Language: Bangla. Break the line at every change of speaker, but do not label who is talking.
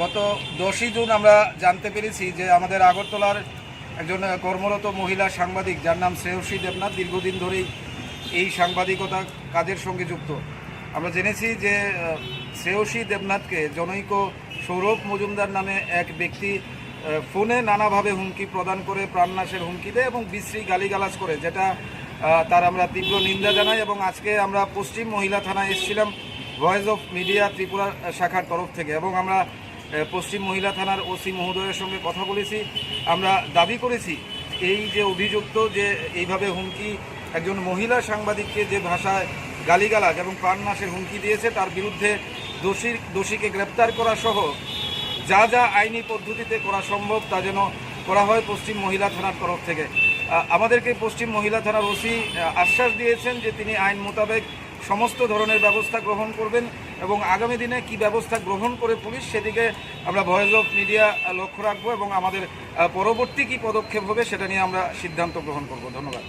গত দশই জুন আমরা জানতে পেরেছি যে আমাদের আগরতলার একজন কর্মরত মহিলা সাংবাদিক, যার নাম শ্রেয়সী দেবনাথ, দীর্ঘদিন ধরেই এই সাংবাদিকতা কাজের সঙ্গে যুক্ত। আমরা জেনেছি যে শ্রেয়সী দেবনাথকে জনৈক সৌরভ মজুমদার নামে এক ব্যক্তি ফোনে নানাভাবে হুমকি প্রদান করে, প্রাণনাশের হুমকি দেয় এবং বিশ্রী গালিগালাজ করে, যেটা তার আমরা তীব্র নিন্দা জানাই এবং আজকে আমরা পশ্চিম মহিলা থানায় এসেছিলাম, ভয়েস অফ মিডিয়া ত্রিপুরা শাখার তরফ থেকে এবং আমরা পশ্চিম মহিলা থানার ওসি মহোদয়ের সঙ্গে কথা বলেছি। আমরা দাবি করেছি, এই যে অভিযুক্ত যে এইভাবে হুমকি, একজন মহিলা সাংবাদিককে যে ভাষায় গালিগালাজ এবং প্রাণনাশের হুমকি দিয়েছে, তার বিরুদ্ধে দোষীর দোষীকে গ্রেপ্তার করা সহ যা যা আইনি পদ্ধতিতে করা সম্ভব তা যেন করা হয় পশ্চিম মহিলা থানার তরফ থেকে। আমাদেরকে পশ্চিম মহিলা থানার ওসি আশ্বাস দিয়েছেন যে তিনি আইন মোতাবেক সমস্ত ধরনের ব্যবস্থা গ্রহণ করবেন। এবং আগামী দিনে কি ব্যবস্থা গ্রহণ করে পুলিশ সেদিকে আমরা ভয়েস অফ মিডিয়া লক্ষ্য রাখব এবং আমাদের পরবর্তী কি পদক্ষেপ হবে সেটা নিয়ে আমরা সিদ্ধান্ত গ্রহণ করব। ধন্যবাদ।